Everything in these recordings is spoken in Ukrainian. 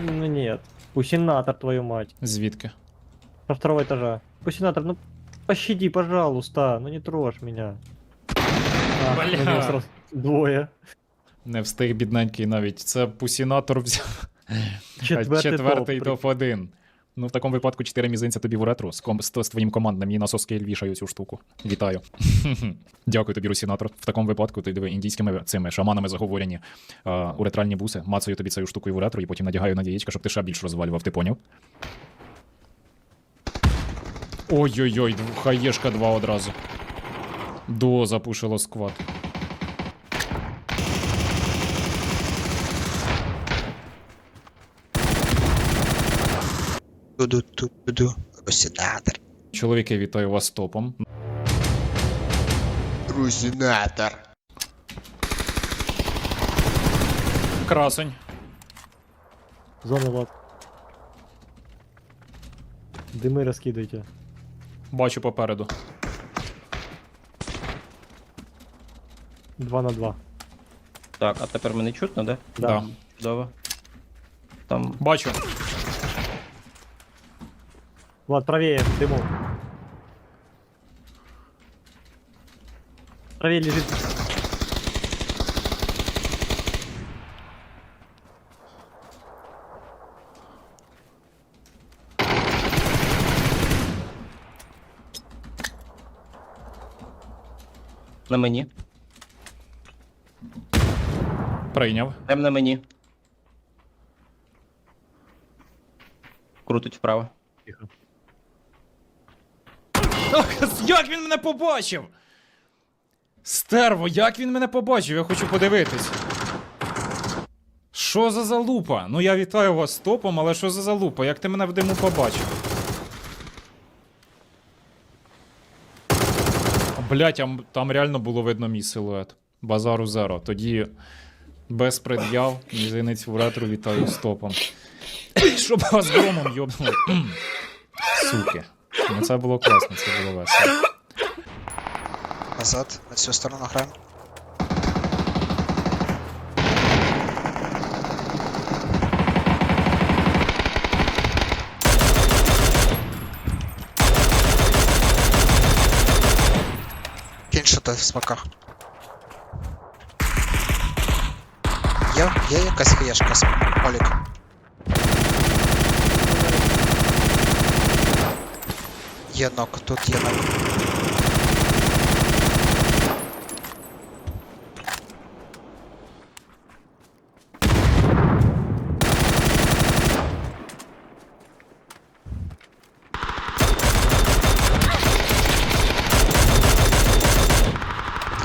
Ну нет. Пусинатор, твою мать. Звідки? Со второго этажа. Пусинатор, ну пощади, пожалуйста. Ну не трожь меня. А, Бля. ну, сразу Двое. Не встиг бідненький навіть. Це пусінатор взяв. Четвертый, Четвертий топ. топ-1. Ну, в такому випадку 4 мізинця тобі в уретру з, ком- з, твоїм командним. Мені на соскейль вішаю цю штуку. Вітаю. Дякую тобі, Русінатор. В такому випадку ти диви індійськими цими шаманами заговорені а, уретральні буси. Мацаю тобі цю штуку в уретру і потім надягаю на яєчка, щоб ти ще більш розвалював, ти поняв? Ой-ой-ой, хаєшка два одразу. До запушило сквад. Туду-туду. Русинатор. Чоловіки, вітаю вас з топом. Русинатор. Красень. Зона лад. Дымы раскидывайте. Бачу попереду. Два на два. Так, а тепер мене чутно, да? Да. Чудово. Там Бачу. Влад, правее, дыму. Правее лежит. на мені. Прийняв. Прям на мені. Крутить вправо. Тихо. Як він мене побачив? Стерво, як він мене побачив? Я хочу подивитись. Що за залупа? Ну я вітаю вас топом, але що за залупа? Як ти мене в диму побачив? Блять, там, там реально було видно мій силует. Базару зеро. Тоді без пред'яв, мізинець в ретро вітаю з топом. Щоб вас громом йобнули. Суки. Ну це було класно, це було весело. Назад. На цю сторону граємо. Кинь що-то в смаках. Є, є якась хаєшка, Олік. Є нок, тут є нок.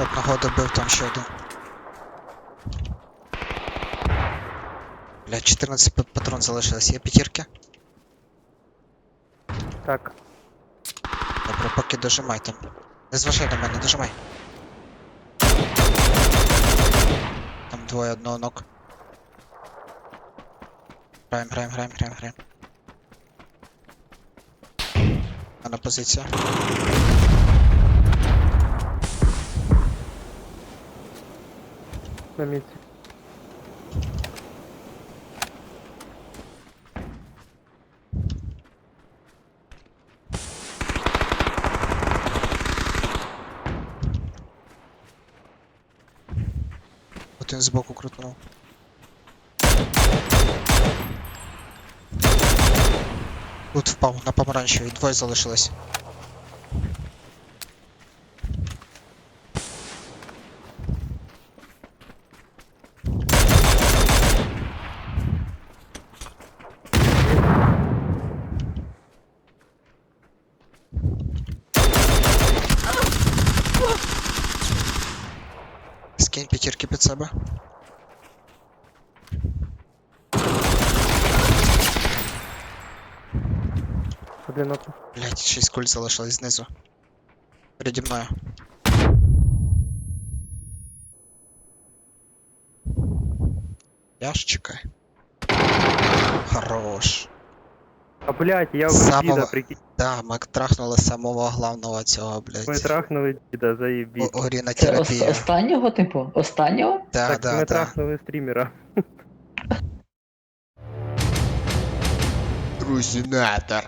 Одного добив там ще один. Бля, 14 п- патрон залишилось. Є п'ятірки? Так. Поки дожимай там. Не зважай на мене, дожимай. Там двоє одного ног. Граємо, граємо, граємо, граємо, граємо. А позиція. На месте. Один боку крутнув. Тут впав на помаранчевий, двоє залишилось. Скинь п'ятірки під себе. Одиноко. Блять, 6 куль залишилось знизу. Переді мною. Я ж чекай. Хорош. А блять, я Самого- в деда, прикинь, Да, ми трахнули самого главного цього, блять. ми трахнули деда, заєбіть. Це ос- Орінотерапія. останнього, типу? Останнього? Да, так, да, ми да. трахнули стрімера. Русінатор.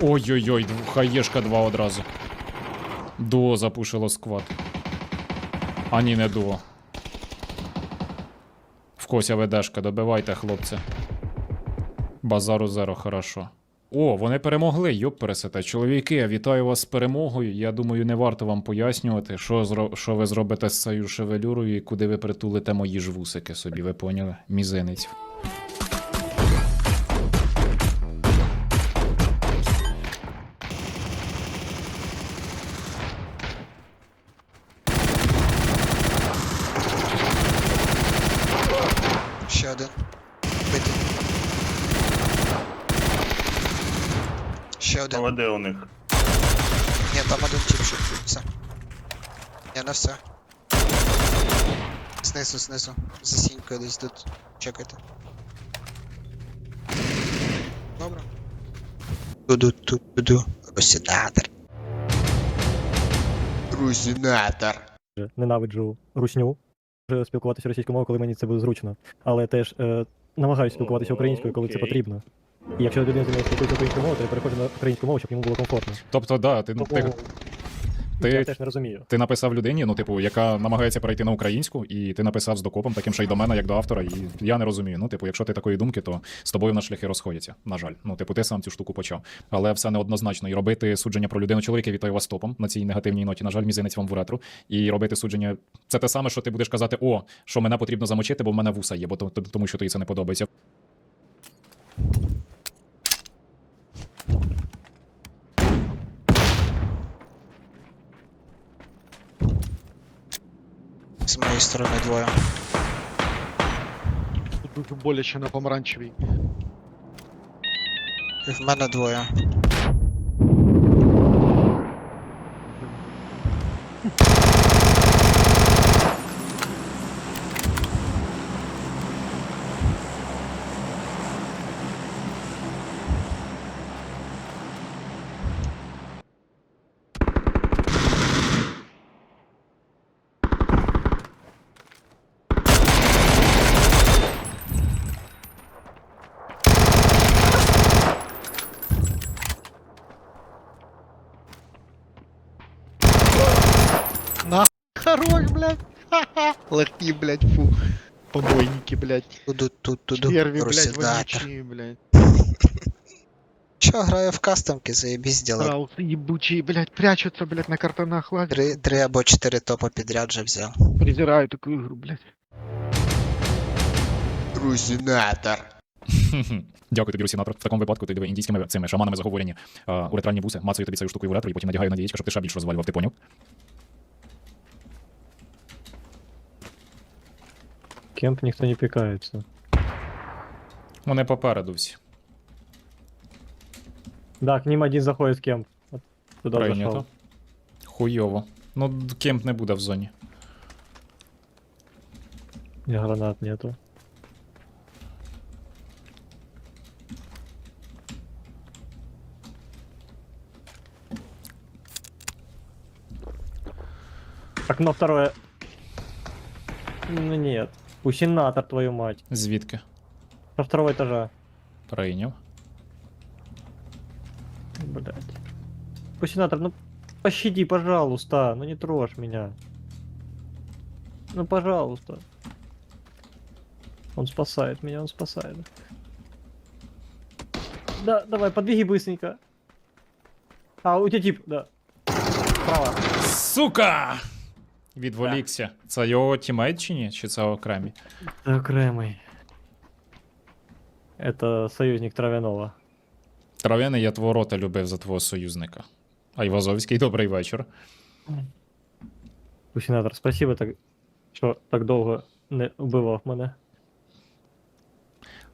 Ой-ой-ой, дв- хаєшка два одразу. Дуо запушило сквад. А ні, не дуо. В кося ведешка, добивайте, хлопці. Базару зеро, хорошо. О, вони перемогли, йоп пересете. Чоловіки, я вітаю вас з перемогою. Я думаю, не варто вам пояснювати, що, зро... що ви зробите з цією шевелюрою і куди ви притулите мої ж вусики собі, ви поняли? Мізинець. Них? Ні, там один тип ще. Все. Ні, не все. Знизу, знизу. За сінькою десь тут. Чекайте. Добре. Туду-ту-туду. Русінатор. Русінатор. Ненавиджу русню. Вже спілкуватися російською мовою, коли мені це буде зручно. Але теж е, намагаюся спілкуватися українською, коли це потрібно. І якщо людина мною спілкується українською мовою, то я переходжу на українську мову, щоб йому було комфортно. Тобто, да, ти, Тому ти, я ти, теж не розумію. Ти написав людині, ну, типу, яка намагається перейти на українську, і ти написав з докопом, таким що й до мене, як до автора. І я не розумію. Ну, типу, якщо ти такої думки, то з тобою на шляхи розходяться. На жаль. Ну, типу, ти сам цю штуку почав. Але все неоднозначно. І робити судження про людину чоловіка вітаю вас топом на цій негативній ноті. На жаль, мізинець вам в уретру. І робити судження це те саме, що ти будеш казати: о, що мене потрібно замочити, бо в мене вуса є, бо то- то- тому що тобі це не подобається. З моєї сторони двоє. Тут боляче на помаранчевій. І в мене двоє. Хорош, блядь! Ха-ха! Легкі, блядь, фу. Побойники, блядь. Туду-ту-туду. Черві, блядь, Русінатор. вонючі, блядь. Що грає в кастомки, заєбісь діла. Страуси ебучие, блядь, прячутся, блядь, на картонах лазят. Три, три або чотири топа підряд вже взяв. Презираю такую игру, блядь. Русінатор. Дякую тобі, Русінатор. В такому випадку ти диви індійськими цими шаманами заговорені е, уретральні буси, мацаю тобі цю штуку в уретру і потім надягаю на яєчко, щоб ти ще більш розвалював. Ти поняв? Кемп ніхто не пікається. Вони попереду всі. Да, к ним один заходит в кемп. От Туда Прийнято. зашел. Хуйово. Ну, д- кемп не буде в зоні. И гранат нету. Окно второе. Ну нет. Усинатор, твою мать. Звідки? Со второго этажа. Прийняв. Блять. Усинатор, ну пощади, пожалуйста. Ну не трожь меня. Ну пожалуйста. Он спасает меня, он спасает. Да, давай, подвиги быстренько. А, у тебя тип, да. Справа. Сука! Відволікся. Це його тімейт чи ні? Чи це окремі? Окремый. Это союзник Травяного. Трав'яний, я твого рота любив за твого союзника. Айвазовський, добрий вечір. Усинатор, спасибо, так, що так довго не вбивав мене.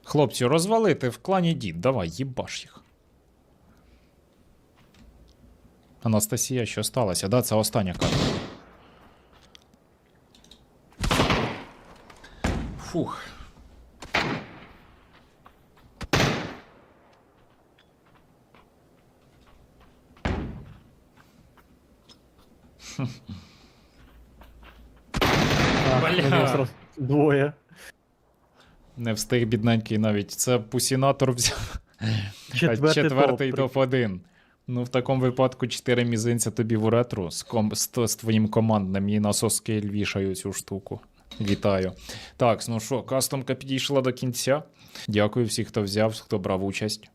Хлопці, розвалити в клані дід, давай, їбаш їх. Анастасія, що сталося? Да, це остання карта. Фух. Бля. Двоє. Не встиг бідненький навіть. Це пусінатор взяв. Четвертий, Четвертий топ. топ-1. Ну, в такому випадку 4 мізинця тобі в уретру з, ком... з, з твоїм командним і на соскейль вішаю цю штуку. Вітаю. Так, ну що, кастомка підійшла до кінця. Дякую всім, хто взяв, хто брав участь.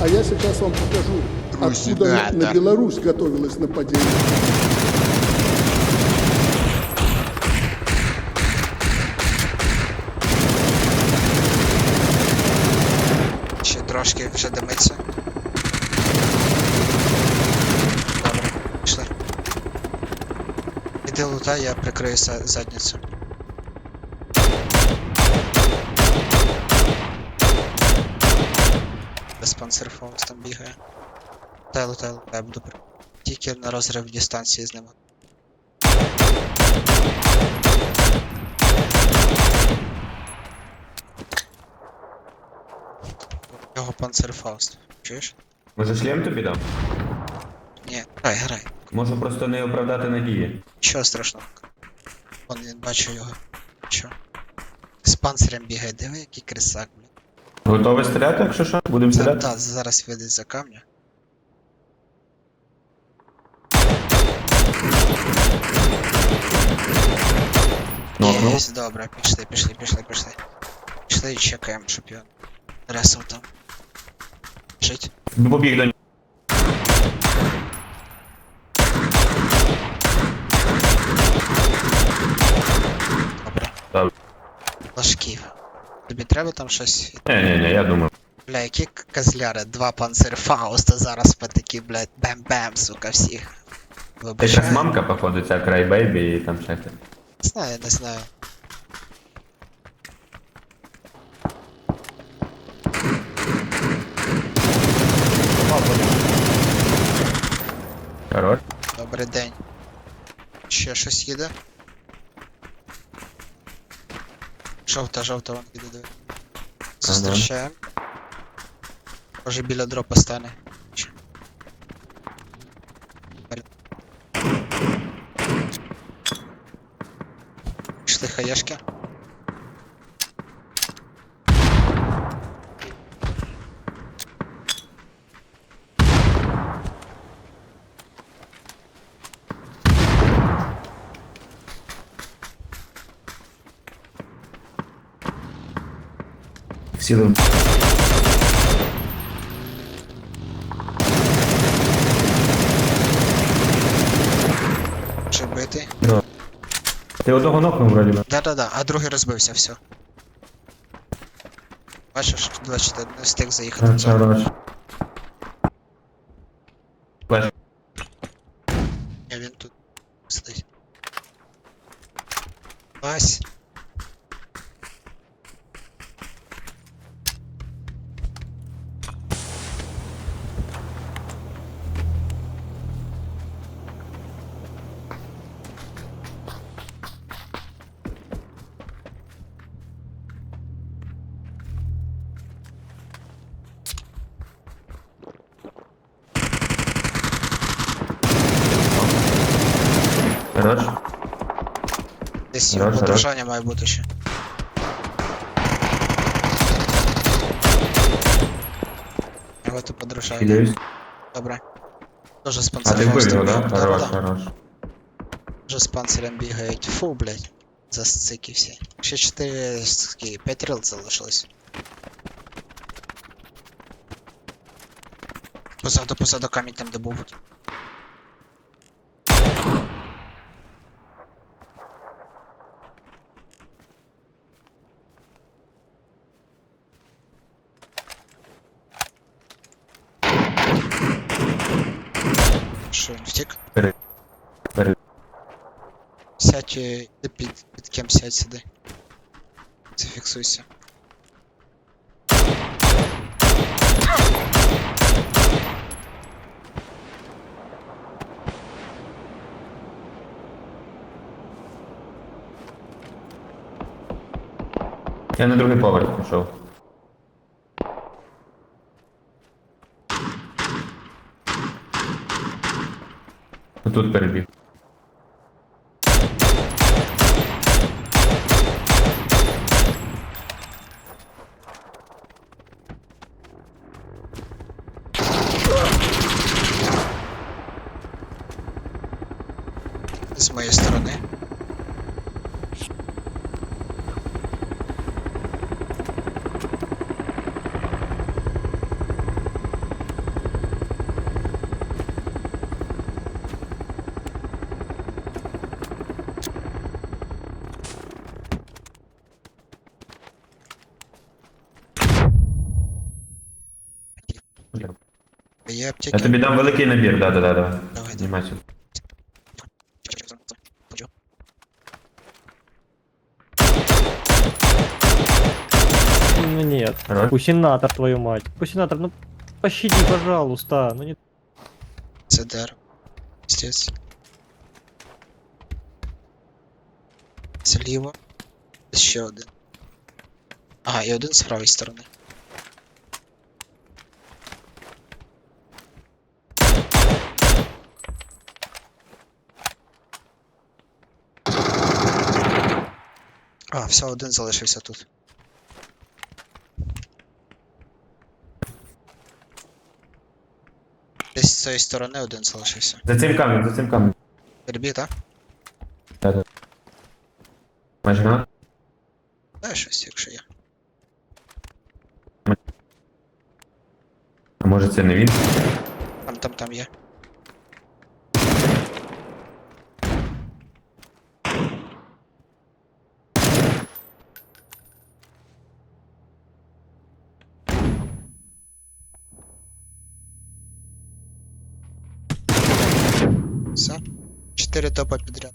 А я сейчас вам покажу, откуда на. Беларусь готовилось нападение. Ще трошки вже димиться. Добре, пішли. Іди лутай, я прикрию задницю. Без панцерфаус там бігає. Лутай, лутай, лутай, буду при... Тільки на розрив дистанції з ними. Його панцерфауст. Чуєш? Може шлем тобі дам? Ні, грай, грай. Можу просто не оправдати надії. Нічого страшного. Вон він бачу його. Що? З панцирем бігає, диви, який крисак, блін. Готовий стріляти, якщо що? Будемо стріляти? Так, зараз вийде за камня. Нокнув. Єсть, добре, пішли, пішли, пішли, пішли. Пішли і чекаємо, щоб його ресав там. Жить. Ну, Побіг до нього. Добре. Добре. Лашків. Тобі треба там щось? Ні, ні, ні, я думаю. Бля, які козляри, два панцерфауста зараз по такі, блядь, бем-бем, сука, всіх. Це Вибачаю. мамка, походу, ця крайбейбі і там. Не знаю, не знаю. Хорош. Добрий день. Ще щось їде? Жовта, жовта, вон піде диви. Зустрічаємо. Може біля дропа стане. Пішли хаєшки. Сіли. Чи бити? Ти одного нокнув вроді би. Да-да-да, а другий розбився, все. Бачиш, 24 не встиг заїхати в зону. Хорош. Флеш. Ні, він тут сидить. Вась. Десь його Раз, раз. подражання має бути ще. Його ти подражання. Хиляюсь. Добре. Тоже з А ти панцирем. вбив його, да? Да, Хорош, да. хорош. Тоже з панцирем бігають. Фу, блядь. Засцики всі. Ще 4 ски, 5 рил залишилось. Позаду, позаду камінь там, де був. Сядь е, іди під, під кем сядь сюди. Зафіксуйся. Я на другий поверх пішов. Тут перебіг. Я аптеки. тобі дам великий набір, да, да, да, давай. Давай, давай. Знімайся. Ну нет. Хорош. Пусинатор, твою мать. Пусинатор, ну пощади, пожалуйста. Ну не... Це дерево. Стець. Зліва. Ще один. Ага, і один з правої сторони. А, все, один залишився тут. Десь з цієї сторони один залишився. За цим камнем, за цим камнем. Перебіг, так? Да, да. Майже гранат? Дай щось, якщо є. А може це не він? Там, там, там є. 4 топа підряд.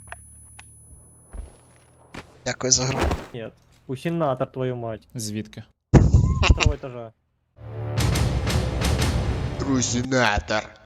Дякую за гру. Нет. Усінатор, твою мать. Звідки? З Второго этажа. Русінатор.